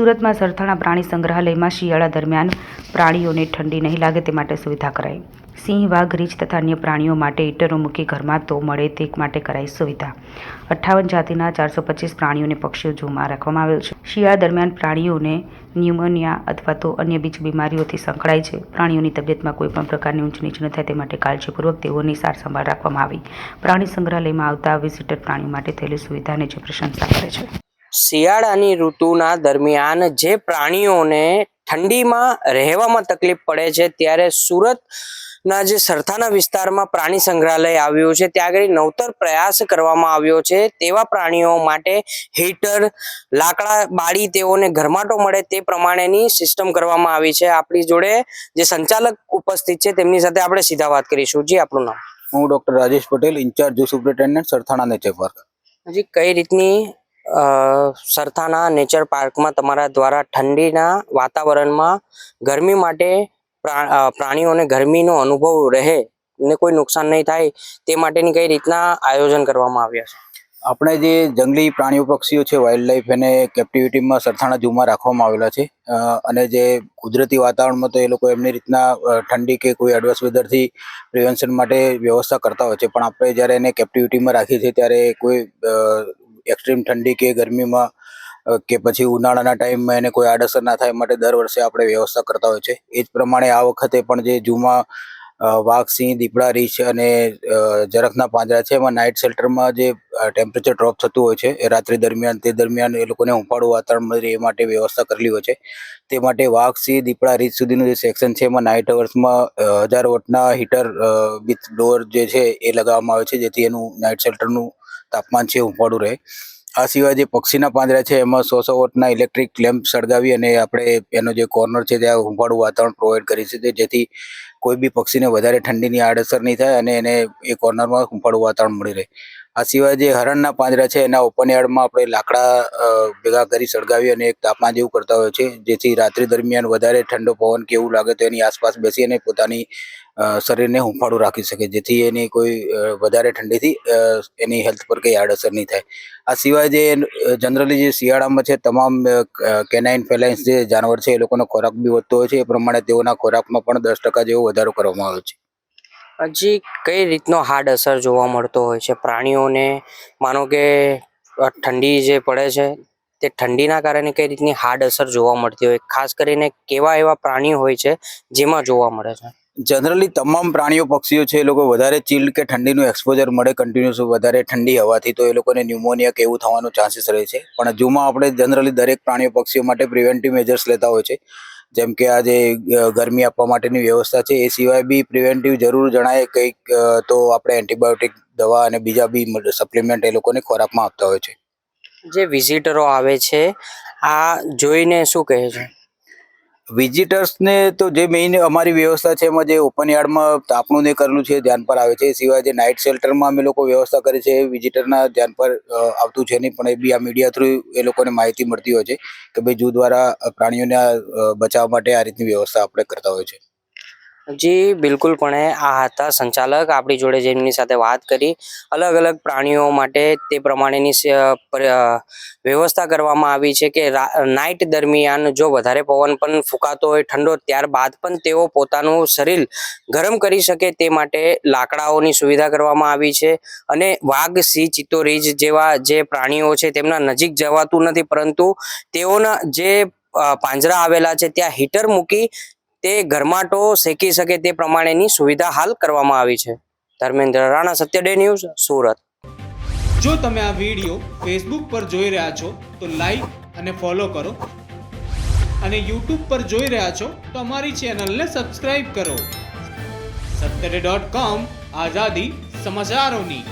સુરતમાં સરથાણા પ્રાણી સંગ્રહાલયમાં શિયાળા દરમિયાન પ્રાણીઓને ઠંડી નહીં લાગે તે માટે સુવિધા કરાઈ. સિંહ, વાઘ, રીછ તથા અન્ય પ્રાણીઓ માટે હીટરો મૂકી ઘરમાં તો મળે તે માટે કરાઈ સુવિધા. અઠ્ઠાવન જાતિના ચારસો પચીસ પ્રાણીઓને પક્ષીઓ ઝૂમાં રાખવામાં આવેલ છે. શિયાળા દરમિયાન પ્રાણીઓને ન્યુમોનિયા અથવા તો અન્ય બીજી બીમારીઓથી સંકળાય છે. પ્રાણીઓની તબિયતમાં કોઈપણ પ્રકારની ઊંચ નીચ ન થાય તે માટે કાળજીપૂર્વક તેઓની સાર સંભાળ રાખવામાં આવી. પ્રાણી સંગ્રહાલયમાં આવતા વિઝિટર પ્રાણીઓ માટે થયેલી સુવિધાને જે પ્રશંસા કરે છે. શિયાળાની ઋતુના દરમિયાન જે પ્રાણીઓને ઠંડીમાં રહેવામાં તકલીફ પડે છે ત્યારે સુરતના જે સરથાના વિસ્તારમાં પ્રાણી સંગ્રહાલય આવ્યું છે ત્યાં આગળ નવતર પ્રયાસ કરવામાં આવ્યો છે તેવા પ્રાણીઓ માટે હીટર લાકડા બાળી તેઓને ગરમાટો મળે તે પ્રમાણેની સિસ્ટમ કરવામાં આવી છે. આપણી જોડે જે સંચાલક ઉપસ્થિત છે તેમની સાથે આપણે સીધા વાત કરીશું. જી આપણું નામ? હું doctor Rajesh Patel in-charge zoo superintendent Sarthana nature park હજી કઈ રીતની સરથાના નેચર પાર્કમાં તમારા દ્વારા ઠંડીના વાતાવરણમાં ગરમી માટે પ્રા- પ્રાણીઓને ગરમીનો અનુભવ રહે ને કોઈ નુકસાન નહીં થાય તે માટેની કઈ રીતના આયોજન કરવામાં આવ્યા છે? આપણે જે જંગલી પ્રાણીઓ, પક્ષીઓ છે વાઇલ્ડ લાઈફ એને કેપ્ટિવિટીમાં સરથાણા ઝૂમાં રાખવામાં આવેલા છે. અને જે કુદરતી વાતાવરણમાં તો એ લોકો એમની રીતના ઠંડી કે કોઈ એડવર્સ વેધરથી પ્રિવેન્શન માટે વ્યવસ્થા કરતા હોય છે. પણ આપણે જ્યારે એને કેપ્ટિવિટીમાં રાખીએ છીએ ત્યારે કોઈ એક્સ્ટ્રીમ ઠંડી કે ગરમીમાં કે પછી ઉનાળાના ટાઈમમાં એને કોઈ આડઅસર ના થાય માટે દર વર્ષે આપણે વ્યવસ્થા કરતા હોય છે. એ જ પ્રમાણે આ વખતે પણ જે ઝૂમાં વાઘ, સિંહ, દીપડા, રીંછ અને જરખના પાંજરા છે, એમાં નાઇટ શેલ્ટરમાં જે ટેમ્પરેચર ડ્રોપ થતું હોય છે, એ રાત્રિ દરમિયાન, તે દરમિયાન એ લોકોને હુંફાળું વાતાવરણ મળે એ માટે વ્યવસ્થા કરેલી હોય છે. તે માટે વાઘ, સિંહ, દીપડા, રીછ સુધીનું જે સેક્શન છે, એમાં નાઇટ અવર્સમાં હજાર વોટના હીટર વિથ ડોર જે છે, એ લગાવવામાં આવે છે, જેથી એનું નાઇટ શેલ્ટરનું તાપમાન છે હુંફાળું રહે. આ સિવાય જે પક્ષીના પાંદડા છે, એમાં સો સો વોટના ઇલેક્ટ્રિક લેમ્પ સળગાવી અને આપણે એનો જે કોર્નર છે, ત્યાં હુંફાળું વાતાવરણ પ્રોવાઈડ કરી છે. જેથી કોઈ બી પક્ષીને વધારે ઠંડીની આડઅસર નહીં થાય અને એને એ કોર્નરમાં હુંફાળું વાતાવરણ મળી રહે. આ સિવાય જે હરણના પાંજરા છે, એના ઓપન યાર્ડમાં આપણે લાકડા ભેગા કરી સળગાવી અને એક તાપમાન જેવું કરતા હોય છે, જેથી રાત્રિ દરમિયાન વધારે ઠંડો પવન કે એવું લાગે તો એની આસપાસ બેસી અને પોતાની શરીરને હુંફાળું રાખી શકે, જેથી એની કોઈ વધારે ઠંડીથી એની હેલ્થ પર કંઈ આડઅસર નહીં થાય. આ સિવાય જે જનરલી જે શિયાળામાં છે, તમામ કેનાઇન ફેલાઇન્સ જે જાનવર છે, એ લોકોનો ખોરાક બી વધતો હોય છે, એ પ્રમાણે તેઓના ખોરાકમાં પણ દસ ટકા જેવો વધારો કરવામાં આવ્યો છે. હજી કઈ રીતનો હાર્ડ અસર જોવા મળતો હોય છે? પ્રાણીઓને માનો કે ઠંડી જે પડે છે, તે ઠંડીના કારણે કઈ રીતની હાર્ડ અસર જોવા મળતી હોય? ખાસ કરીને કેવા એવા પ્રાણીઓ હોય છે જેમાં જોવા મળે છે? જનરલી તમામ પ્રાણીઓ, પક્ષીઓ છે એ લોકો વધારે ચિલ્ડ કે ઠંડીનું એક્સપોઝર મળે કન્ટિન્યુઅસ વધારે ઠંડી હવાથી, તો એ લોકોને ન્યુમોનિયા કે એવું થવાનું ચાન્સીસ રહે છે. પણ જૂમાં આપણે જનરલી દરેક પ્રાણીઓ, પક્ષીઓ માટે પ્રિવેન્ટિવ મેજર્સ લેતા હોય છે. જેમ કે આ ગરમી આપવા માટેની વ્યવસ્થા છે, એ સિવાય બી પ્રિવેન્ટિવ જરૂર જણાય કંઈક તો આપણે એન્ટીબાયોટિક દવા અને બીજા બી સપ્લિમેન્ટ એ લોકોને ખોરાકમાં આપતા હોય છે. જે વિઝિટરો આવે છે, આ જોઈને શું કહે છે? વિઝિટર્સને તો જે મેઇન અમારી વ્યવસ્થા છે, એમાં જે ઓપન યાર્ડમાં તાપણું ને કરેલું છે ધ્યાન પર આવે છે. એ સિવાય જે નાઇટ શેલ્ટરમાં અમે લોકો વ્યવસ્થા કરી છે વિઝિટરના ધ્યાન પર આવતું છે નહીં, પણ એ બી આ મીડિયા થ્રુ એ લોકોને માહિતી મળતી હોય છે કે ભાઈ જૂ દ્વારા પ્રાણીઓને બચાવવા માટે આ રીતની વ્યવસ્થા આપણે કરતા હોય છે. જી બિલકુલપણે આ હતા સંચાલક. આપણી જોડે જેમની સાથે વાત કરી અલગ અલગ પ્રાણીઓ માટે તે પ્રમાણેની વ્યવસ્થા કરવામાં આવી છે કે નાઇટ દરમિયાન જો વધારે પવન પણ ફૂંકાતો હોય ઠંડો, ત્યારબાદ પણ તેઓ પોતાનું શરીર ગરમ કરી શકે તે માટે લાકડાઓની સુવિધા કરવામાં આવી છે. અને વાઘ, સિંહ ચિત્તો રીંછ જેવા જે પ્રાણીઓ છે તેમના નજીક જવાતું નથી, પરંતુ તેઓના જે પાંજરા આવેલા છે, ત્યાં હીટર મૂકી તે ગરમાટો શેકી શકે તે પ્રમાણેની સુવિધા હાલ કરવામાં આવી છે. Dharmendra Rana Satya day news, Surat. જો તમે આ વીડિયો ફેસબુક પર જોઈ રહ્યા છો, તો લાઈક અને ફોલો કરો. અને યુટ્યુબ પર જોઈ રહ્યા છો, તો અમારી ચેનલને સબસ્ક્રાઇબ કરો. સત્તરે ડોટ કોમ આઝાદી સમાચારોની.